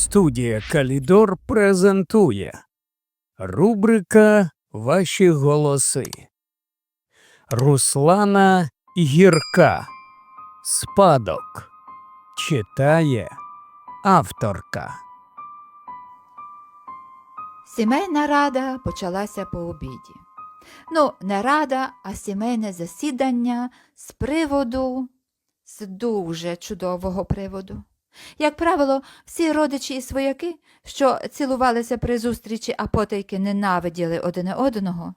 Студія Калідор презентує Рубрика Ваші голоси. Руслана Гірка. Спадок. Читає авторка. Сімейна рада почалася по обіді. Ну, не рада, а сімейне засідання з приводу, з дуже чудового приводу. Як правило, всі родичі і свояки, що цілувалися при зустрічі, а потайки ненавиділи один одного,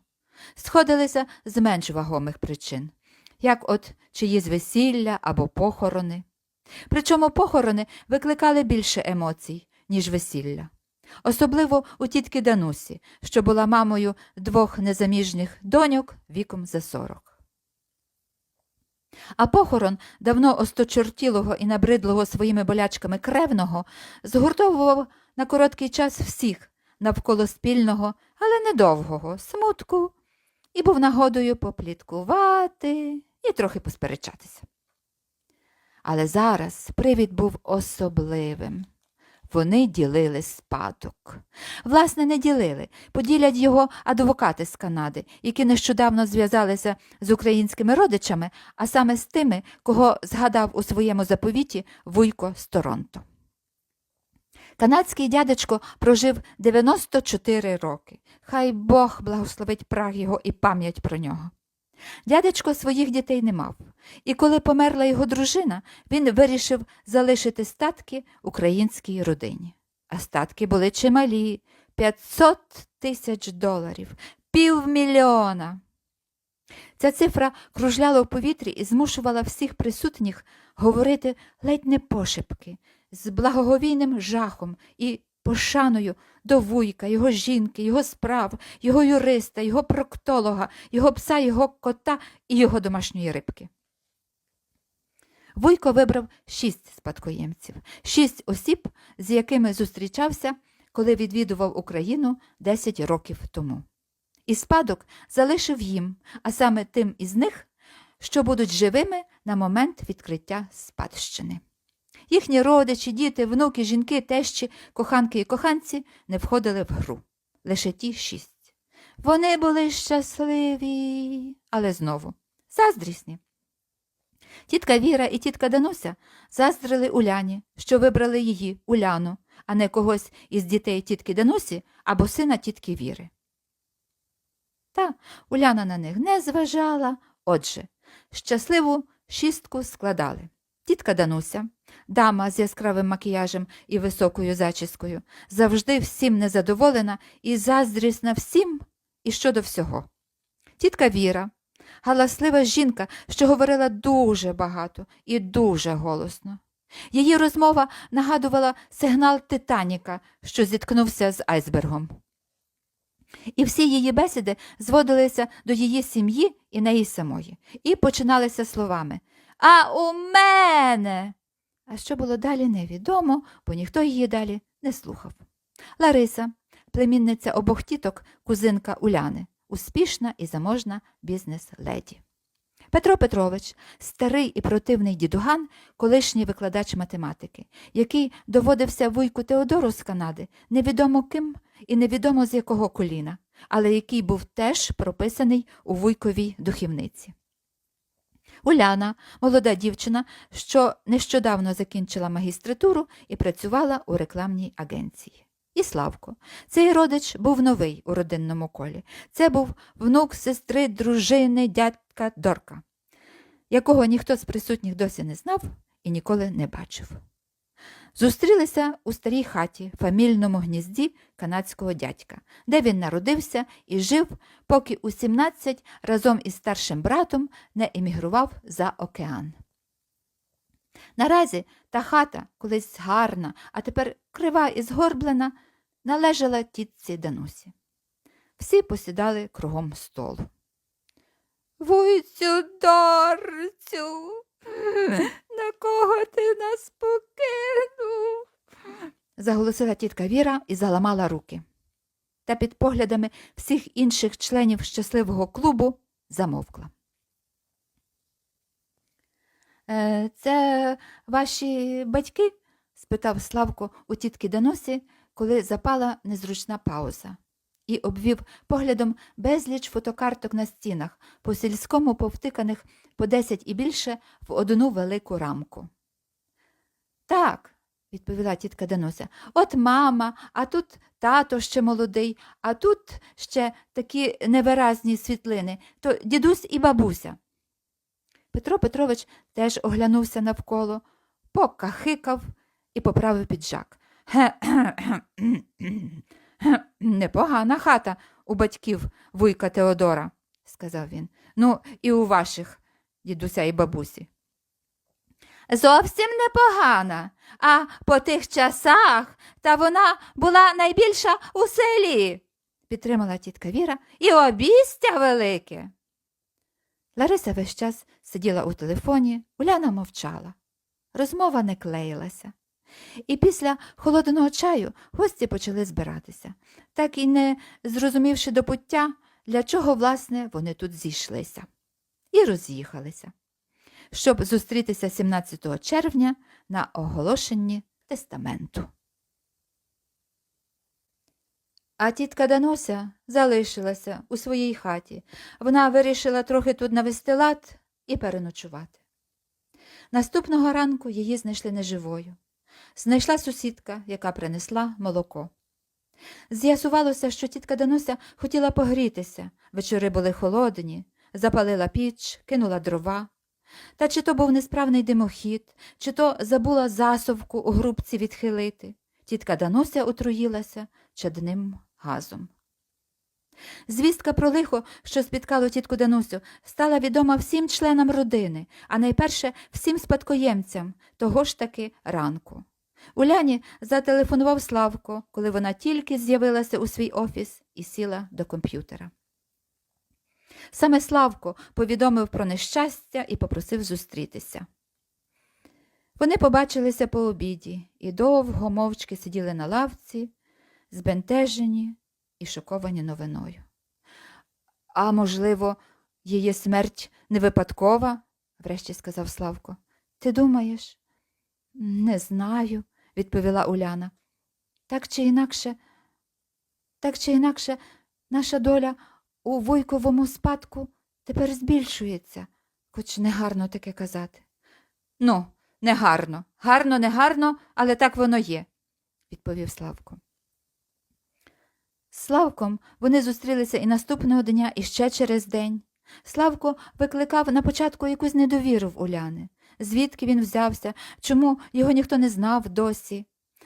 сходилися з менш вагомих причин, як от чиїсь весілля або похорони. Причому похорони викликали більше емоцій, ніж весілля. Особливо у тітки Данусі, що була мамою двох незаміжніх доньок віком за сорок. А похорон давно осточортілого і набридлого своїми болячками кревного згуртовував на короткий час всіх навколо спільного, але недовгого смутку, і був нагодою попліткувати і трохи посперечатися. Але зараз привід був особливим. Вони ділили спадок. Власне, не ділили, поділять його адвокати з Канади, які нещодавно зв'язалися з українськими родичами, а саме з тими, кого згадав у своєму заповіті Вуйко з Торонто. Канадський дядечко прожив 94 роки. Хай Бог благословить прах його і пам'ять про нього. Дядечко своїх дітей не мав, і коли померла його дружина, він вирішив залишити статки українській родині. А статки були чималі 500 тисяч доларів, півмільйона. Ця цифра кружляла у повітрі і змушувала всіх присутніх говорити ледь не пошепки, з благоговійним жахом і пошаною до вуйка, його жінки, його справ, його юриста, його проктолога, його пса, його кота і його домашньої рибки. Вуйко вибрав шість спадкоємців, шість осіб, з якими зустрічався, коли відвідував Україну 10 років тому. І спадок залишив їм, а саме тим із них, що будуть живими на момент відкриття спадщини. Їхні родичі, діти, внуки, жінки, тещі, коханки і коханці не входили в гру. Лише ті шість. Вони були щасливі, але знову заздрісні. Тітка Віра і тітка Дануся заздрили Уляні, що вибрали її, Уляну, а не когось із дітей тітки Данусі або сина тітки Віри. Та Уляна на них не зважала. Отже, щасливу шістку складали. Тітка Дануся, дама з яскравим макіяжем і високою зачіскою, завжди всім незадоволена і заздрісна всім і щодо всього. Тітка Віра, галаслива жінка, що говорила дуже багато і дуже голосно. Її розмова нагадувала сигнал Титаніка, що зіткнувся з айсбергом. І всі її бесіди зводилися до її сім'ї і неї самої, і починалися словами А у мене. А що було далі, невідомо, бо ніхто її далі не слухав. Лариса, племінниця обох тіток, кузинка Уляни, успішна і заможна бізнес-леді. Петро Петрович, старий і противний дідуган, колишній викладач математики, який доводився вуйку Теодору з Канади, невідомо ким і невідомо з якого коліна, але який був теж прописаний у вуйковій духівниці. Уляна, молода дівчина, що нещодавно закінчила магістратуру і працювала у рекламній агенції. І Славко. Цей родич був новий у родинному колі. Це був внук сестри, дружини, дядька Дорка, якого ніхто з присутніх досі не знав і ніколи не бачив. Зустрілися у старій хаті, фамільному гнізді канадського дядька, де він народився і жив, поки у 17 разом із старшим братом не емігрував за океан. Наразі та хата, колись гарна, а тепер крива і згорблена, належала тітці Данусі. Всі посідали кругом столу. Вуйцю, Дарцю, на кого ти нас покинув? заголосила тітка Віра і заламала руки. Та під поглядами всіх інших членів щасливого клубу замовкла. Е, це ваші батьки? спитав Славко у тітки Даносі, коли запала незручна пауза, і обвів поглядом безліч фотокарток на стінах, по сільському повтиканих по десять і більше в одну велику рамку. Так, відповіла тітка Данося, от мама, а тут тато ще молодий, а тут ще такі невиразні світлини, то дідусь і бабуся. Петро Петрович теж оглянувся навколо, покахикав і поправив піджак. Непогана хата у батьків вуйка Теодора, сказав він. Ну, і у ваших, дідуся і бабусі. Зовсім непогана, а по тих часах та вона була найбільша у селі, підтримала тітка Віра, і обістя велике. Лариса весь час сиділа у телефоні, Уляна мовчала. Розмова не клеїлася. І після холодного чаю гості почали збиратися, так і не зрозумівши до пуття, для чого, власне, вони тут зійшлися, і роз'їхалися, щоб зустрітися 17 червня на оголошенні тестаменту. А тітка Данося залишилася у своїй хаті. Вона вирішила трохи тут навести лад і переночувати. Наступного ранку її знайшли неживою. Знайшла сусідка, яка принесла молоко. З'ясувалося, що тітка Дануся хотіла погрітися, вечори були холодні, запалила піч, кинула дрова. Та чи то був несправний димохід, чи то забула засовку у грубці відхилити. Тітка Дануся отруїлася чадним газом. Звістка про лихо, що спіткало тітку Данусю, стала відома всім членам родини, а найперше всім спадкоємцям того ж таки ранку. Уляні зателефонував Славко, коли вона тільки з'явилася у свій офіс і сіла до комп'ютера. Саме Славко повідомив про нещастя і попросив зустрітися. Вони побачилися по обіді і довго мовчки сиділи на лавці, збентежені і шоковані новиною. А можливо, її смерть не випадкова, врешті сказав Славко. Ти думаєш? Не знаю, відповіла Уляна. Так чи інакше, так чи інакше, наша доля у вуйковому спадку тепер збільшується, хоч негарно таке казати. Ну, негарно, гарно, негарно, але так воно є, відповів Славко. Славком вони зустрілися і наступного дня, і ще через день. Славко викликав на початку якусь недовіру в Уляни. Звідки він взявся, чому його ніхто не знав досі.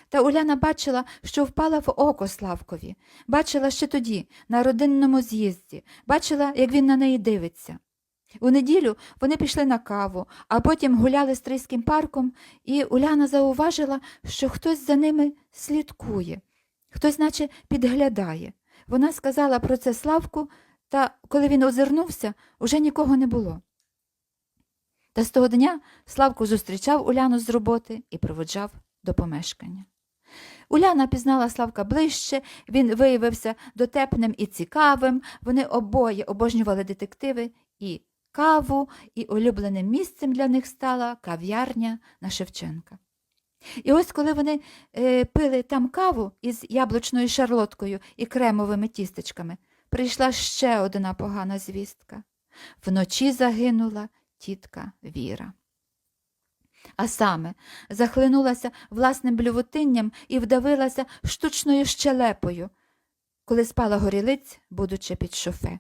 Та Уляна бачила, що впала в око Славкові, бачила ще тоді, на родинному з'їзді, бачила, як він на неї дивиться. У неділю вони пішли на каву, а потім гуляли стрийським парком, і Уляна зауважила, що хтось за ними слідкує, хтось наче підглядає. Вона сказала про це Славку, та коли він озирнувся, уже нікого не було. Та з того дня Славко зустрічав Уляну з роботи і проводжав до помешкання. Уляна пізнала Славка ближче, він виявився дотепним і цікавим, вони обоє обожнювали детективи і каву, і улюбленим місцем для них стала кав'ярня на Шевченка. І ось коли вони е, пили там каву із яблучною шарлоткою і кремовими тістечками, прийшла ще одна погана звістка. Вночі загинула тітка Віра. А саме захлинулася власним блювотинням і вдавилася штучною щелепою, коли спала горілиць, будучи під шофе.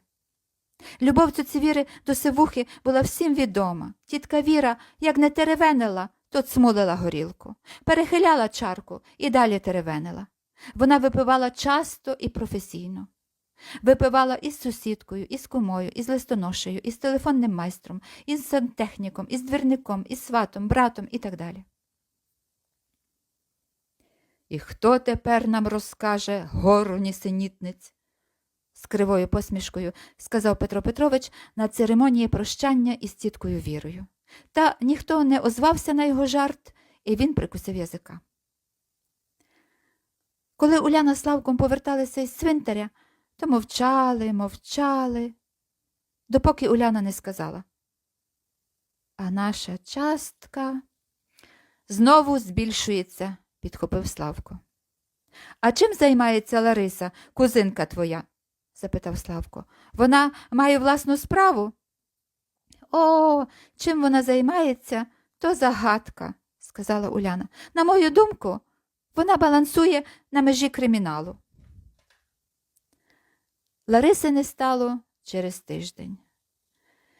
Любов цуцівіри до сивухи була всім відома. Тітка Віра, як не теревенила, то цмулила горілку, перехиляла чарку і далі теревенила. Вона випивала часто і професійно. Випивала із сусідкою, із кумою, із листоношею, із телефонним майстром, із сантехніком, із двірником, із сватом, братом і так далі. І хто тепер нам розкаже гору нісенітниць? з кривою посмішкою сказав Петро Петрович на церемонії прощання із тіткою Вірою. Та ніхто не озвався на його жарт, і він прикусив язика. Коли Уляна з Славком поверталися із цвинтаря, то мовчали, мовчали, допоки Уляна не сказала. А наша частка знову збільшується підхопив Славко. А чим займається Лариса, кузинка твоя? запитав Славко. Вона має власну справу? О, чим вона займається, то загадка, сказала Уляна. На мою думку, вона балансує на межі криміналу. Лариси не стало через тиждень.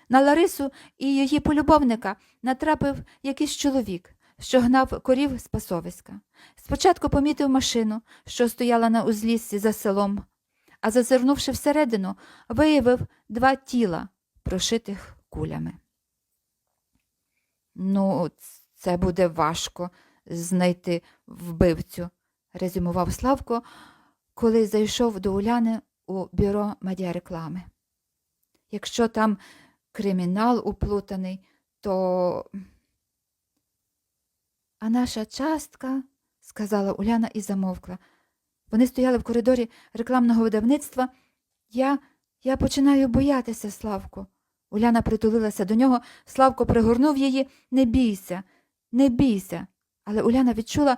На Ларису і її полюбовника натрапив якийсь чоловік, що гнав корів з пасовиська. Спочатку помітив машину, що стояла на узліссі за селом, а зазирнувши всередину, виявив два тіла, прошитих кулями. Ну, це буде важко знайти вбивцю, резюмував Славко, коли зайшов до Уляни у бюро медіареклами. Якщо там кримінал уплутаний, то. А наша частка, сказала Уляна і замовкла. Вони стояли в коридорі рекламного видавництва. Я я починаю боятися, Славко. Уляна притулилася до нього, Славко пригорнув її. Не бійся, не бійся. Але Уляна відчула,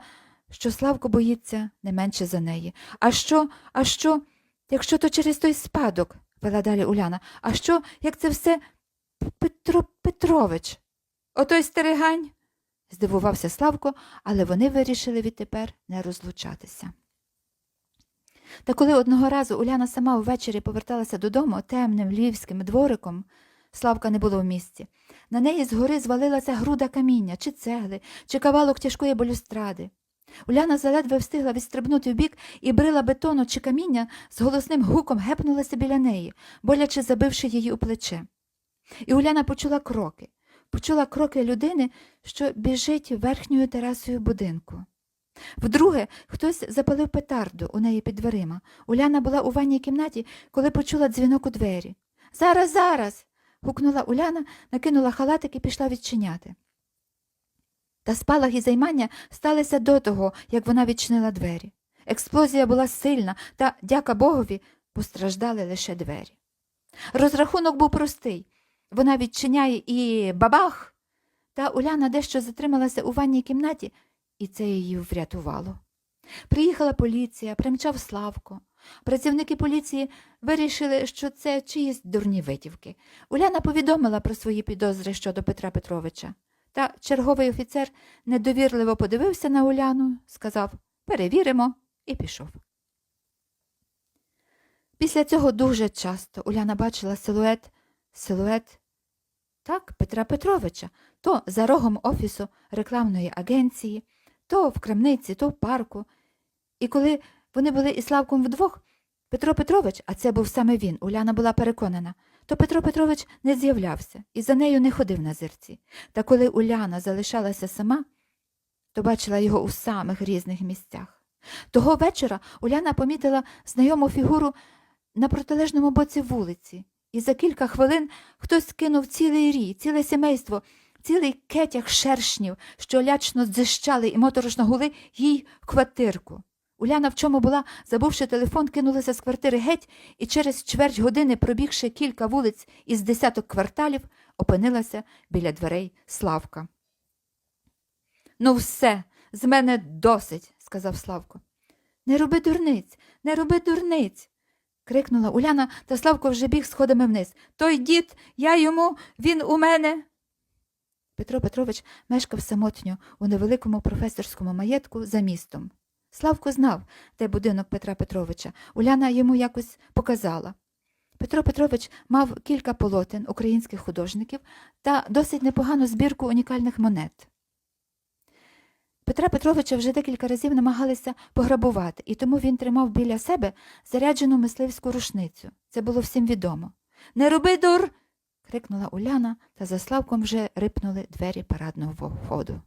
що Славко боїться не менше за неї. А що, а що, якщо то через той спадок, вела далі Уляна, а що, як це все Петро Петрович? Отой стерегань? здивувався Славко, але вони вирішили відтепер не розлучатися. Та коли одного разу Уляна сама ввечері поверталася додому темним львівським двориком, Славка не було в місті. На неї згори звалилася груда каміння, чи цегли, чи кавалок тяжкої балюстради. Уляна заледве встигла відстрибнути вбік і брила бетону чи каміння з голосним гуком гепнулася біля неї, боляче забивши її у плече. І Уляна почула кроки, почула кроки людини, що біжить верхньою терасою будинку. Вдруге, хтось запалив петарду у неї під дверима. Уляна була у ванній кімнаті, коли почула дзвінок у двері. Зараз, зараз. Гукнула Уляна, накинула халатик і пішла відчиняти. Та спалах і займання сталися до того, як вона відчинила двері. Експлозія була сильна, та, дяка Богові, постраждали лише двері. Розрахунок був простий. Вона відчиняє і бабах. Та Уляна дещо затрималася у ванній кімнаті, і це її врятувало. Приїхала поліція, примчав Славко. Працівники поліції вирішили, що це чиїсь дурні витівки. Уляна повідомила про свої підозри щодо Петра Петровича. Та черговий офіцер недовірливо подивився на Уляну, сказав перевіримо, і пішов. Після цього дуже часто Уляна бачила силует, силует так, Петра Петровича, то за рогом офісу рекламної агенції, то в крамниці, то в парку. І коли вони були із Славком вдвох, Петро Петрович, а це був саме він, Уляна була переконана, то Петро Петрович не з'являвся і за нею не ходив на зерці. Та коли Уляна залишалася сама, то бачила його у самих різних місцях. Того вечора Уляна помітила знайому фігуру на протилежному боці вулиці, і за кілька хвилин хтось кинув цілий рій, ціле сімейство, цілий кетяг шершнів, що лячно дзищали і моторошно гули їй в квартирку. Уляна, в чому була, забувши телефон, кинулася з квартири геть і через чверть години, пробігши кілька вулиць із десяток кварталів, опинилася біля дверей Славка. Ну, все, з мене досить, сказав Славко. Не роби дурниць, не роби дурниць. крикнула Уляна, та Славко вже біг сходами вниз. Той дід, я йому, він у мене. Петро Петрович мешкав самотньо у невеликому професорському маєтку за містом. Славко знав, де будинок Петра Петровича. Уляна йому якось показала. Петро Петрович мав кілька полотен українських художників та досить непогану збірку унікальних монет. Петра Петровича вже декілька разів намагалися пограбувати, і тому він тримав біля себе заряджену мисливську рушницю. Це було всім відомо. Не роби дур. крикнула Уляна, та за Славком вже рипнули двері парадного входу.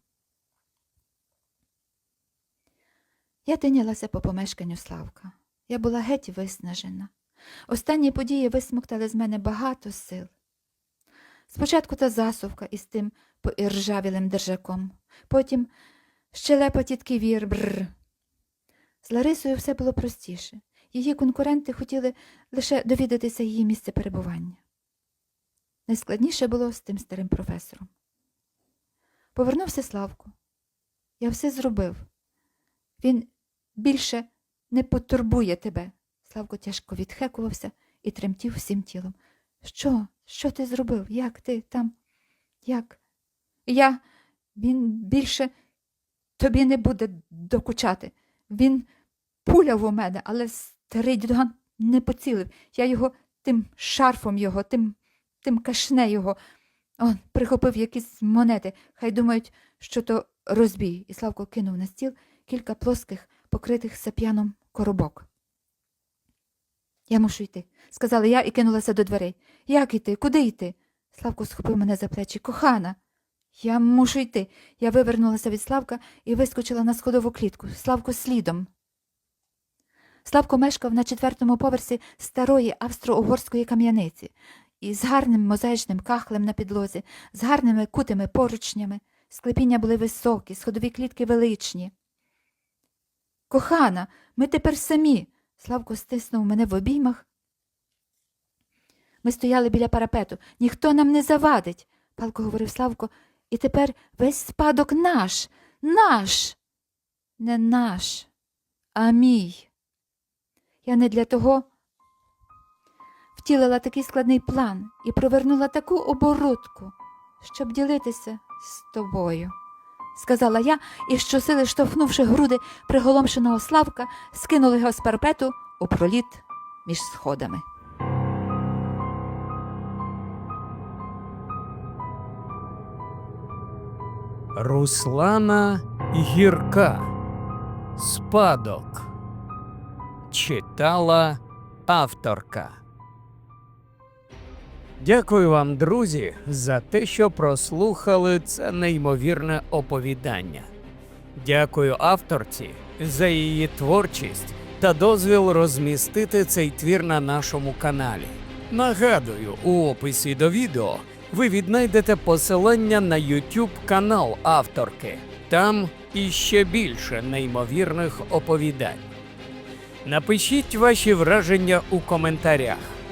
Я тинялася по помешканню Славка. Я була геть виснажена. Останні події висмоктали з мене багато сил. Спочатку та засувка із тим поіржавілим держаком, потім щелепа тітки вір бррр. З Ларисою все було простіше. Її конкуренти хотіли лише довідатися її місце перебування. Найскладніше було з тим старим професором. Повернувся Славко. Я все зробив. Він більше не потурбує тебе. Славко тяжко відхекувався і тремтів всім тілом. Що? Що ти зробив? Як ти там? Як? Я. Він більше тобі не буде докучати. Він пуляв у мене, але старий дідуган не поцілив. Я його тим шарфом його, тим, тим кашне його. Он прихопив якісь монети. Хай думають, що то розбій. І Славко кинув на стіл кілька плоских, покритих сап'яном коробок. Я мушу йти, сказала я і кинулася до дверей. Як іти? Куди йти? Славко схопив мене за плечі. Кохана. Я мушу йти. Я вивернулася від Славка і вискочила на сходову клітку. Славко слідом. Славко мешкав на четвертому поверсі старої австро-угорської кам'яниці із гарним мозаїчним кахлем на підлозі, з гарними кутими поручнями. Склепіння були високі, сходові клітки величні. Кохана, ми тепер самі. Славко стиснув мене в обіймах. Ми стояли біля парапету. Ніхто нам не завадить, палко говорив Славко, і тепер весь спадок наш, наш, не наш, а мій. Я не для того втілила такий складний план і провернула таку оборудку, щоб ділитися з тобою, сказала я і щосили, штовхнувши груди приголомшеного Славка, скинули його з парапету у проліт між сходами. Руслана Гірка. Спадок. Читала авторка. Дякую вам, друзі, за те, що прослухали це неймовірне оповідання. Дякую авторці за її творчість та дозвіл розмістити цей твір на нашому каналі. Нагадую, у описі до відео ви віднайдете посилання на YouTube канал авторки. Там іще більше неймовірних оповідань. Напишіть ваші враження у коментарях.